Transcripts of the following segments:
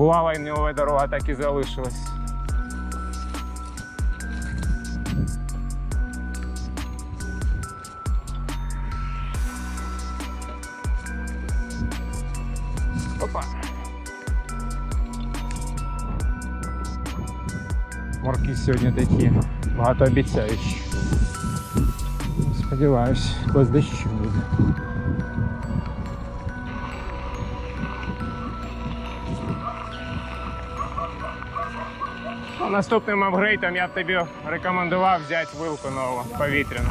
Була лайнова дорога, так і залишилась. Опа. Морки сьогодні такі багатообіцяючі. Сподіваюсь, без дощу Наступним апгрейдом я б тобі рекомендував взяти вилку нову повітряну.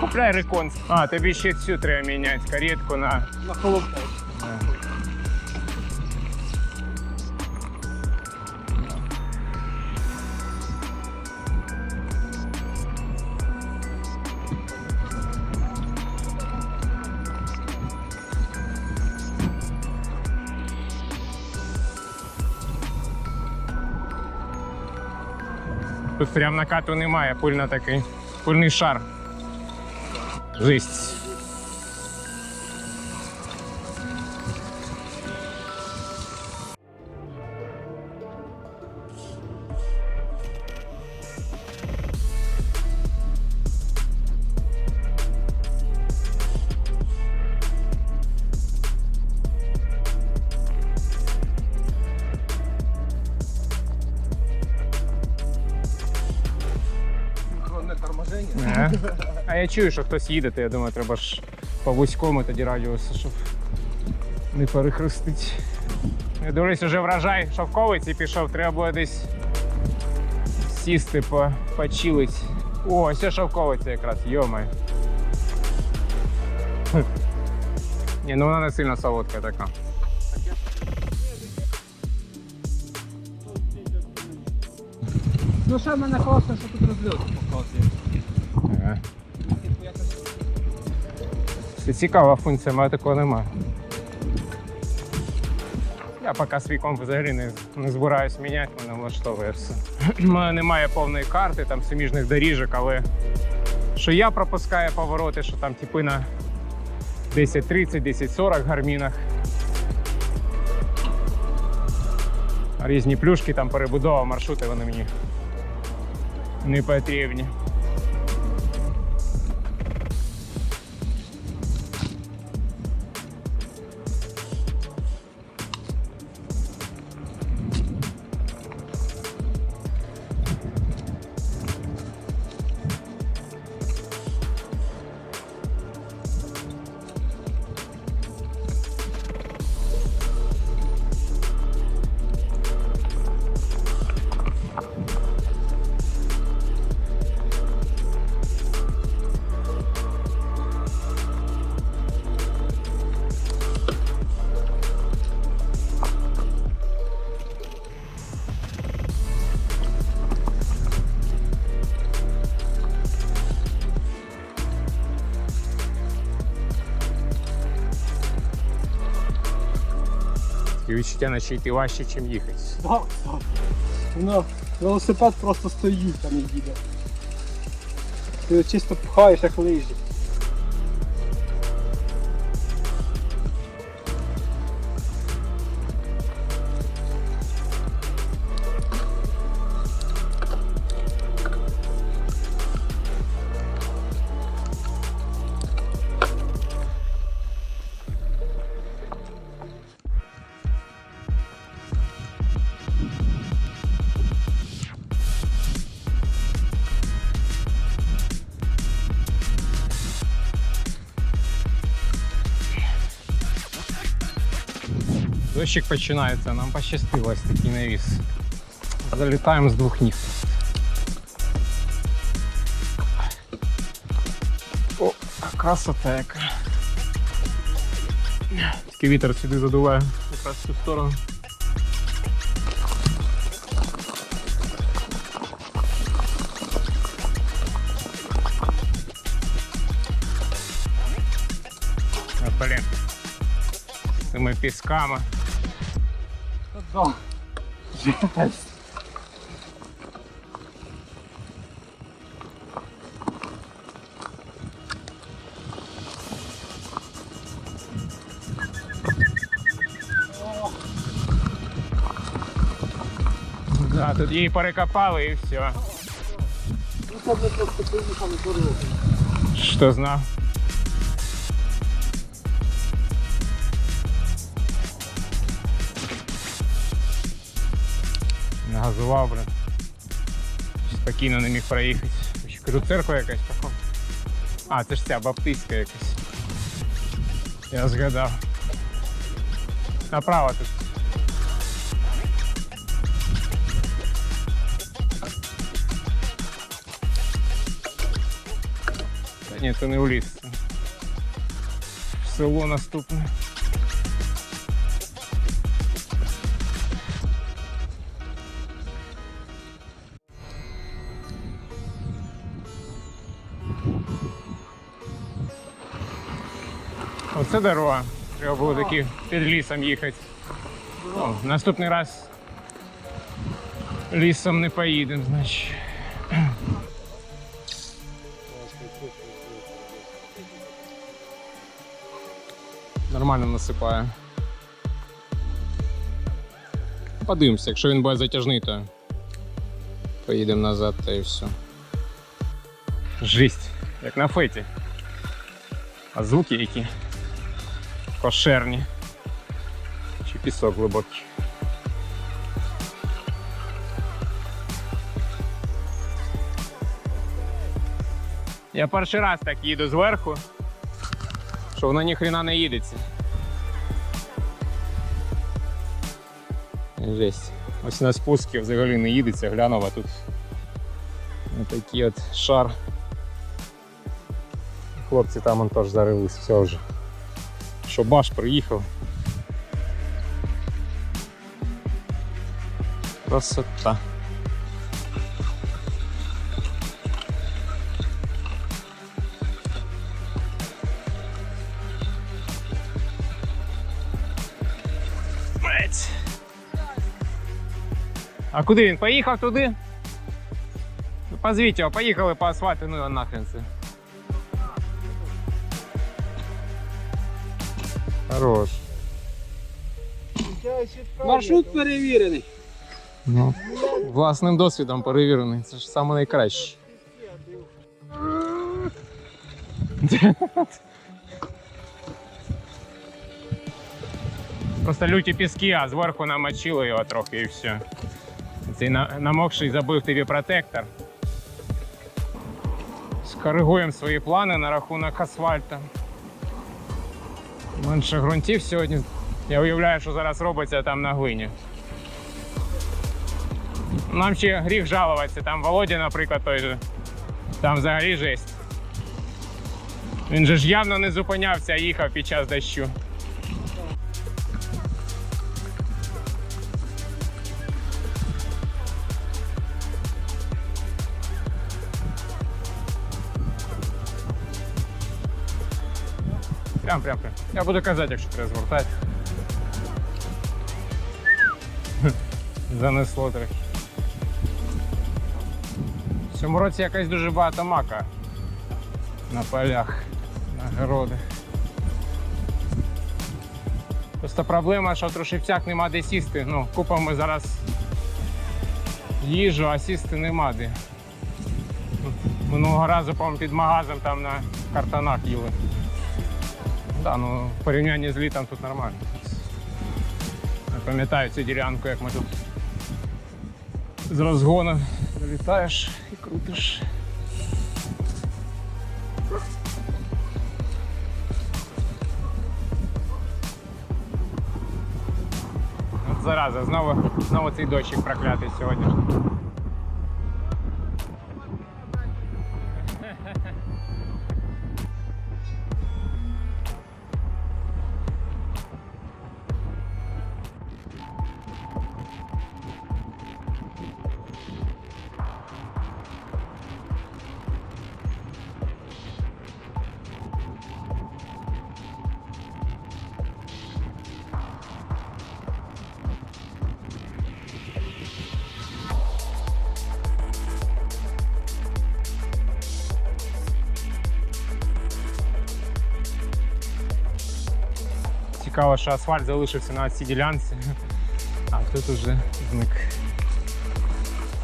Купляй рекон. А, тобі ще цю треба міняти, каретку на. На холодно. Прям накату немає, пильно такий. Пильний шар. Жесть. Я чую, що хтось їде, то я думаю, треба ж по вузькому тоді радіусу, щоб не перехрестити. Я дивлюсь, уже врожай шовковиці пішов, треба буде десь сісти, по, почилить. О, це шовковиця якраз, йомай. Ні, ну вона не сильно солодка така. Ну ще в мене класно, що тут розльот показує. Це цікава функція, мене такого немає. Я поки свій комп взагалі не, не збираюсь міняти, мене влаштовує все. У мене немає повної карти, там суміжних доріжок, але що я пропускаю повороти, що там типи на 10-30, 10-40 гармінах. Різні плюшки, там перебудова, маршрути, вони мені не потрібні. Відчуття, наче йти важче, ніж їхати. Так, так. Воно велосипед просто стоїть там і їде. Ти чисто пхаєш як лижі. Дощик починається, нам пощастило ось такий навіс. Залітаємо з двох ніг. О, красота яка. Тільки вітер сюди задуває якраз в цю сторону. А, блін. Цими пісками. Що? Жесть. Да, тут її перекопали і все. Ну, це ми просто поїхали дорогу. Що знав? Нагазував, блин. Спокійно не міг проїхати. Ще кажу, церква якась походу. А, це ж ця баптистська якась. Я згадав. Направо тут. Та ні, це не в ліс. це в Село наступне. Оце дорога. Треба було таки під лісом їхати. О, наступний раз лісом не поїдемо, значить. Нормально насипає. Подивимося, якщо він буде затяжний, то поїдемо назад та і все. Жесть, як на феті. А звуки які? Кошерні. Чи пісок глибокий. Я перший раз так їду зверху, що воно ніхрена не їдеться. Жесть. Ось на спуску взагалі не їдеться, глянув, а тут такий от шар. Хлопці там он теж зарились, все вже. Що баш приїхав. Красота. А куди він? Поїхав туди? Ну, Позвіть його, поїхали по асфальту, ну його нахрен це. Хорош. Маршрут перевірений. Ну, власним досвідом перевірений. Це ж саме найкраще. Просто люті піски, а зверху намочило його трохи і все. Цей намокший забив тобі протектор. Скоригуємо свої плани на рахунок асфальту. Менше ґрунтів сьогодні. Я уявляю, що зараз робиться там на глині. Нам ще гріх жалуватися. Там Володя, наприклад, той же. Там взагалі жесть. Він же ж явно не зупинявся, а їхав під час дощу. Я буду казати, якщо треба звертати. Занесло трохи. В цьому році якось дуже багато мака на полях, на городах. Просто проблема, що в нема де сісти. Ну, купимо зараз їжу, а сісти нема де. Минулого разу, по-моєму, під магазом там на картонах їли. Да, ну в порівнянні з літом тут нормально. Я пам'ятаю цю ділянку, як ми тут з розгону залітаєш і крутиш. От зараза, знову, знову цей дощик проклятий сьогодні. Цікаво, що асфальт залишився на цій ділянці, а тут уже зник.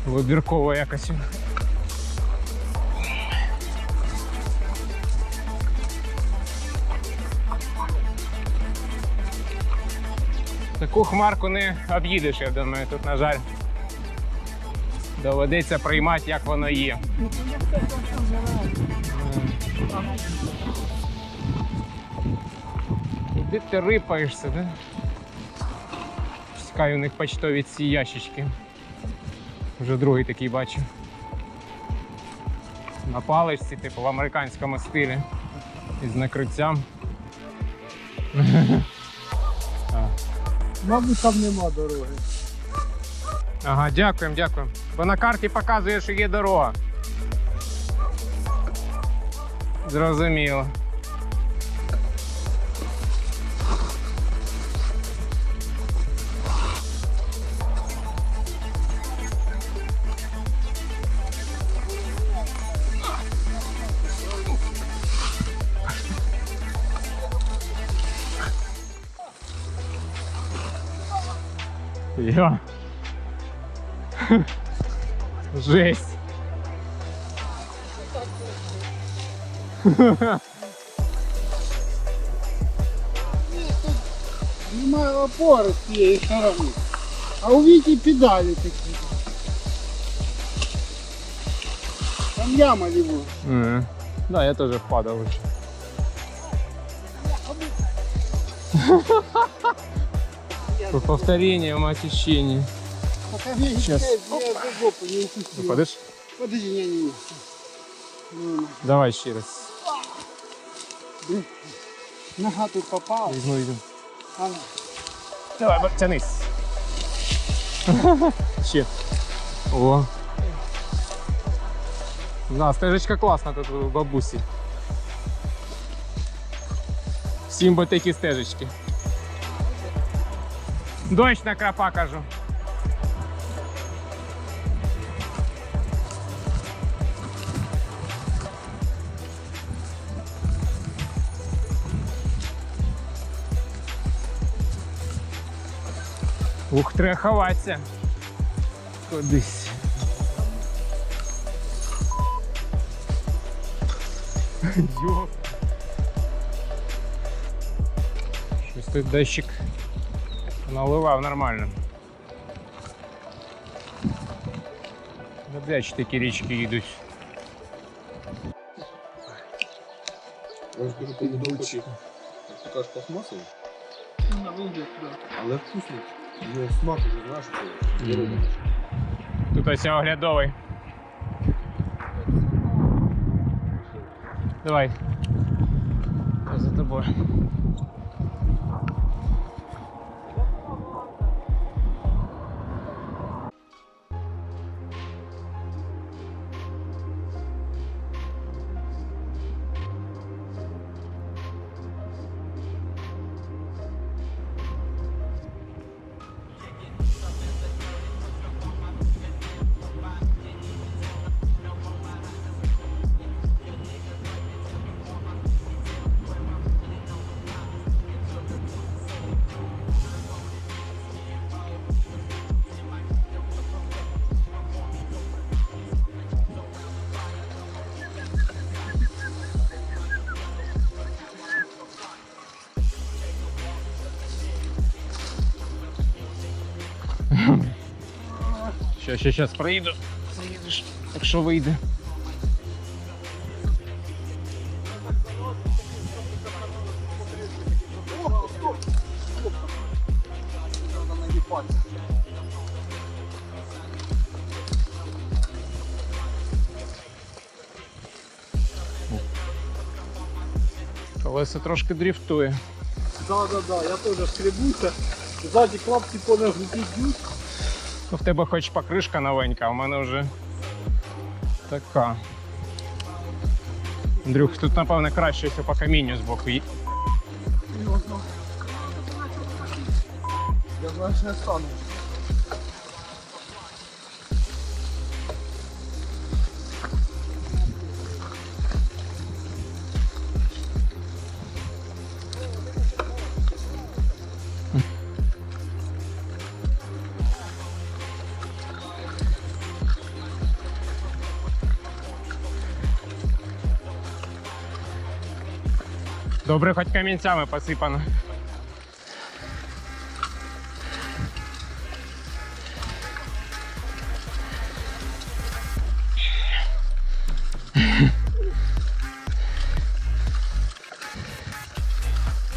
Вибірково якось. Таку хмарку не об'їдеш, я думаю. Тут, на жаль, доведеться приймати, як воно є. Куди ти рипаєшся, да? Чекаю, у них почтові ці ящички. Вже другий такий бачу. На паличці, типу в американському стилі. Із накриттям. Мабуть, там нема дороги. Ага, дякуємо, дякуємо. Бо на карті показує, що є дорога. Зрозуміло. Я. Жесть. Немає опори з цієї сторони. А у Віті педалі такі. Там яма ліву. Мгм. Да, я тоже впадал уже. По повторению, очищение. Пока я Щас. я до жопу не укусил. Подышь? Подожди, не, не, не. Ну, Давай ще раз. блин. Нога тут попала. Візьму, візьму. А, ну. Давай, бо- тянись. Ще. О. Да, стежечка класна тут у бабусі. Всім би такі стежечки. Дощ на крапа кажу. Ух, треба ховатися. Кудись. Йоп. Щось тут дощик наливав нормально. Опять такі річки йдуть. Я ж кажу, помідорчик. Ти кажеш пластмасовий, на вигляд, да. але вкусний. Його смак, ти знаєш, що не робиш. Тут ось оглядовий. Давай. Я за тобою. Щас, щас, щас проїду. Заїдеш, якщо вийде. Колесо трошки дріфтує. Да, да, да, я теж скребуся. Ззаді клапці по б'ють. Ну, в тебе хоч покришка новенька, а в мене вже така. Андрюх, тут напевно краще якщо по камінню збоку. є. Я знаю, що я стану. Добре, хоч камінцями посипано.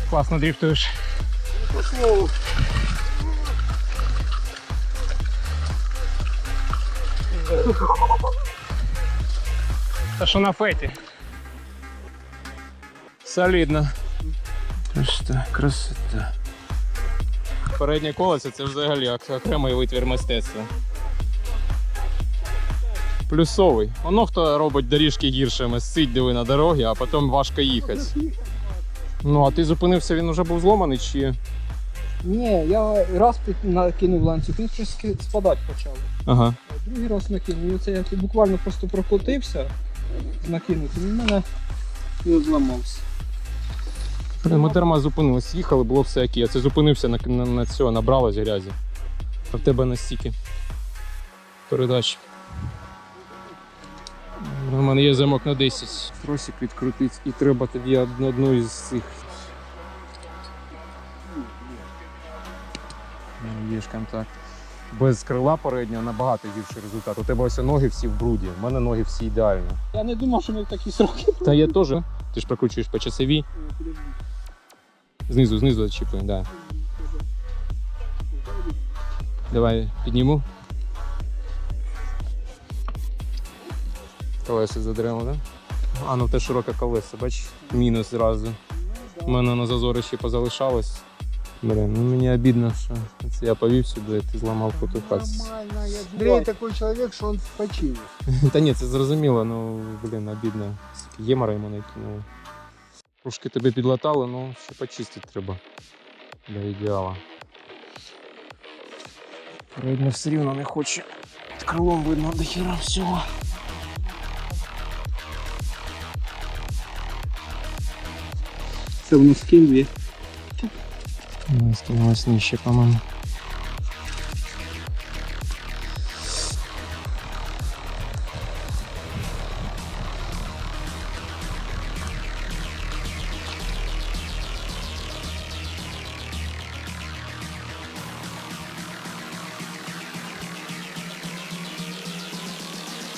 Класно дрифтуєш. Пошло. Та що на феті. Солідно. Красота, красота. Переднє колесо це взагалі окремий витвір мистецтва. Плюсовий. Воно хто робить доріжки гіршими, сидь диви на дорогі, а потім важко їхати. Ну, а ти зупинився, він вже був зломаний чи. Ні, я раз під- накинув ланцюг, він щось спадати почав. Ага. Другий раз накинув. І це я буквально просто прокотився з накинутим, і в мене не зламався. Блін, Ми дарма зупинились, їхали, було все окей. А це зупинився на, на, на цього, набралось грязі. А в тебе настільки передач. У мене є замок на 10. Тросик відкрутить і треба тоді одну, із цих. Ну, Є ж контакт. Без крила переднього набагато гірший результат. У тебе ось ноги всі в бруді, у мене ноги всі ідеально. Я не думав, що ми в такі сроки. Та я теж. Ти ж прокручуєш по часовій. Знизу, знизу зачіпи, да. Давай підніму. Колеса задремо, да? А, ну те широке колесо, бач, мінус зразу. У мене на зазори ще позалишалось. Блін, ну мені обідно, що це я повів сюди, ти зламав фотоказ. Нормально, я Андрей такой человек, что он починит. Та ні, це зрозуміло, ну блін, обідно. Скільки Ємара йому накинули. Трошки тебе підлатали, ну ще почистити треба. Для ідеала. Передньо все рівно не хоче. Під крилом видно до хіра всього. Це воно скинує. Ну, скинулось нижче, по-моєму.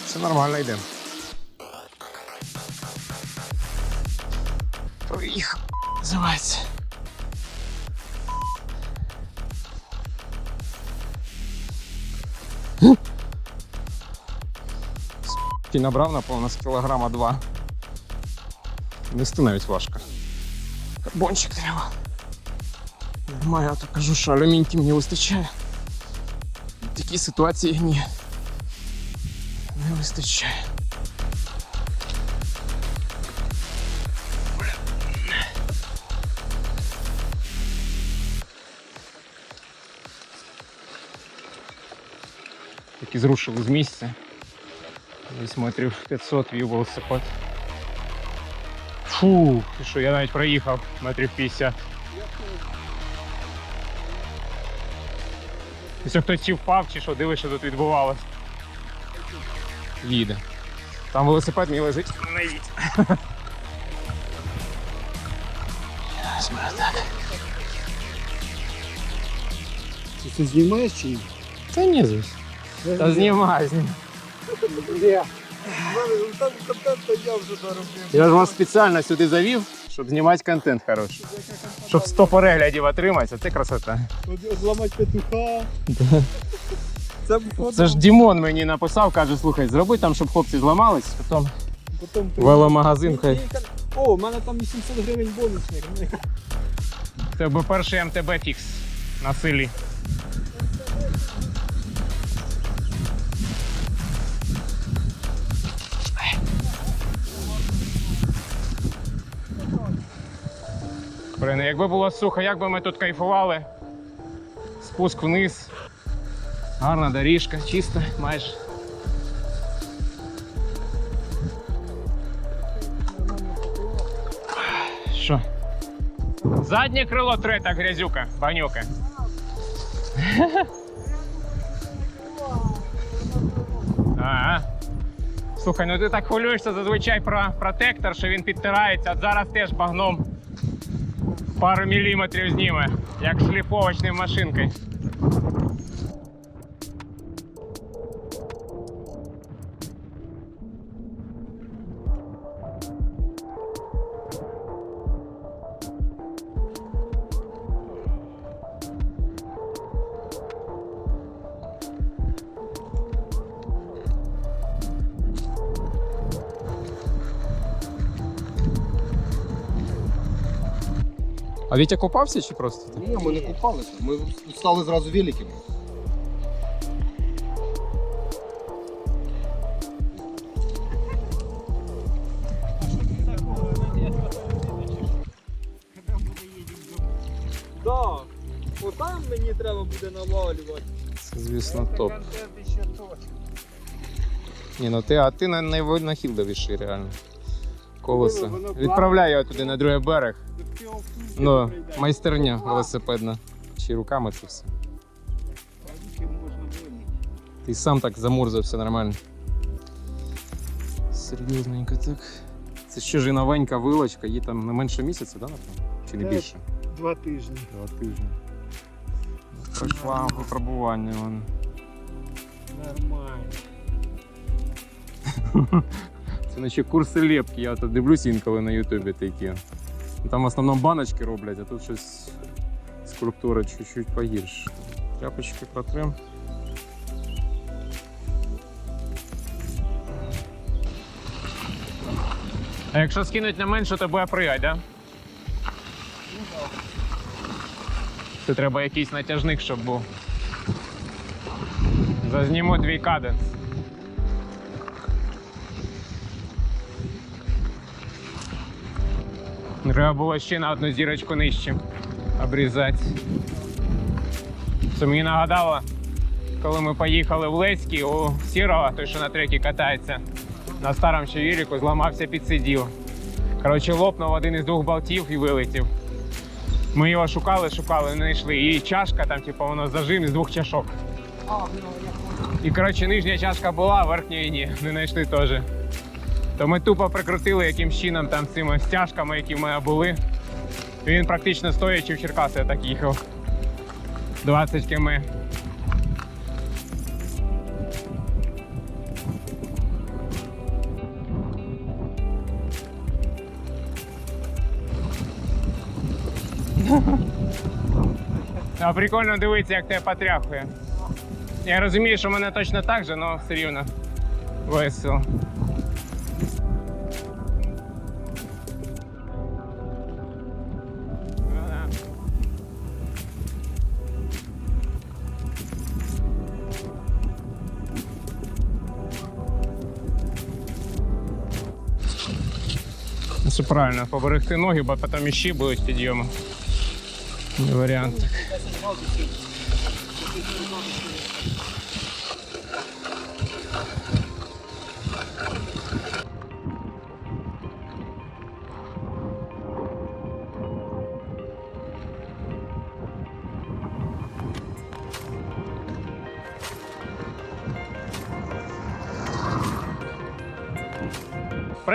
Все нормально йде. Їх називається. Ти набрав, напевно, з кілограма два. Нести навіть важко. Карбончик треба. Нормально, а то кажу, що алюміньки мені вистачає. В такій ситуації ні. Не вистачає. Таки зрушили з місця. Десь метрів 500 вів велосипед. Фу, ти що, я навіть проїхав метрів 50. Якщо хтось чи впав, чи що, дивись, що тут відбувалось. Їде. Там велосипед мій лежить. Не їдь. Ты, ты снимаешь чи ні? Та ні, звісно. Та знімай, знімай. Там я вже заробив. Я ж вас спеціально сюди завів, щоб знімати контент хороший. Щоб 100 переглядів отримати, це красота. Зламати петуха. Це Це ж Дімон мені написав, каже, слухай, зроби там, щоб хлопці зламались, потім потім веломагазин хай. О, у мене там 800 гривень бонусних. Це був перший МТБ фікс на селі. Ну якби було сухо, як би ми тут кайфували. Спуск вниз. Гарна доріжка, чиста, майже. Що? Заднє крило тре, так грязюка, банюка. Ага. Слухай, ну ти так хвилюєшся зазвичай про протектор, що він підтирається, а зараз теж багном пару міліметрів зніме, як шліфовочною машинкою. Вітя купався чи просто? Ні, ми не купалися. Ми стали зразу великими. Да. Отам мені треба буде навалювати. Це, звісно, топ. Ні, ну ти, а ти на найвинахідливіший реально. Колесо. Воно Відправляй його туди на другий берег. Ну, майстерня велосипедна. Чи руками це все. Ти сам так замурзався нормально. Серйозненько так. Це ще ж і новенька вилочка, їй там не менше місяця, да, напевно? Чи не більше? Два тижні. Два тижні. Пройшла випробування вона. Нормально. Наче курси лепки, я тут дивлюсь інколи на Ютубі такі. Там в основному баночки роблять, а тут щось скульптура чуть-чуть погірше. Тряпочки протрим. А якщо скинуть на менше, то буде пригать, да? Це треба якийсь натяжник, щоб був. Зазніму твій каденс. Треба було ще на одну зірочку нижче обрізати. Це мені нагадало, коли ми поїхали в Леський у Сірова, той, що на трекі катається, на старому ще зламався підсидів. Коротше, лопнув один із двох болтів і вилетів. Ми його шукали, шукали, не знайшли. І чашка, там, типу, воно зажим з двох чашок. І коротше, нижня чашка була, а верхньої ні, не знайшли теж. То ми тупо прикрутили якимсь чином там цими стяжками, які в мене були. Він практично стоячи в Черкаси я так їхав. 20 км. А прикольно дивитися, як тебе потряхує. Я розумію, що в мене точно так же, але все рівно весело. Правильно, поберегти ноги, бо потім іще будуть підйоми. Не варіант.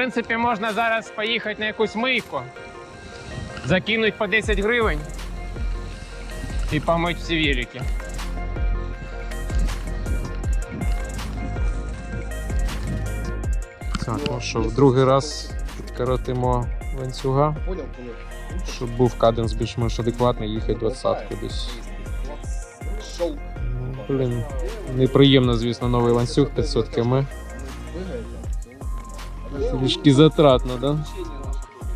Принципі, можна зараз поїхати на якусь мийку, закинути по 10 гривень і помити всі велики. Так, ну що, в другий раз підкоротимо ланцюга, щоб був каденс більш-менш адекватний, їхати двадцятку десь. Ну, Блін, неприємно, звісно, новий ланцюг 500 км. Трішки затратно, да?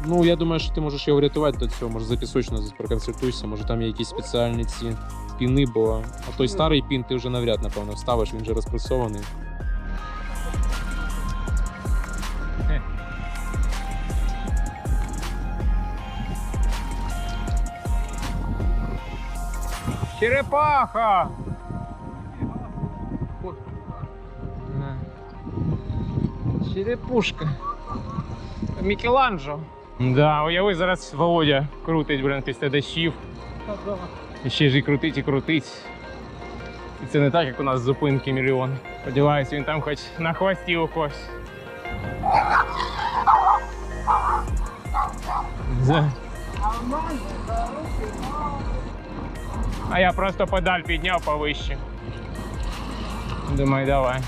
Ну, я думаю, що ти можеш його врятувати до цього, може за пісочно проконсультуйся, може там є якісь спеціальні ці піни, бо а той старий пін ти вже навряд, напевно, вставиш, він вже розпресований. Черепаха! Черепушка. Мікеланджо. Да, уяви, зараз Володя крутить, блин, після дощів. І ще ж і крутить, і крутить. І це не так, як у нас зупинки мільйон. Сподіваюсь, він там хоч на хвості у когось. А я просто педаль підняв повище. Думаю, давай.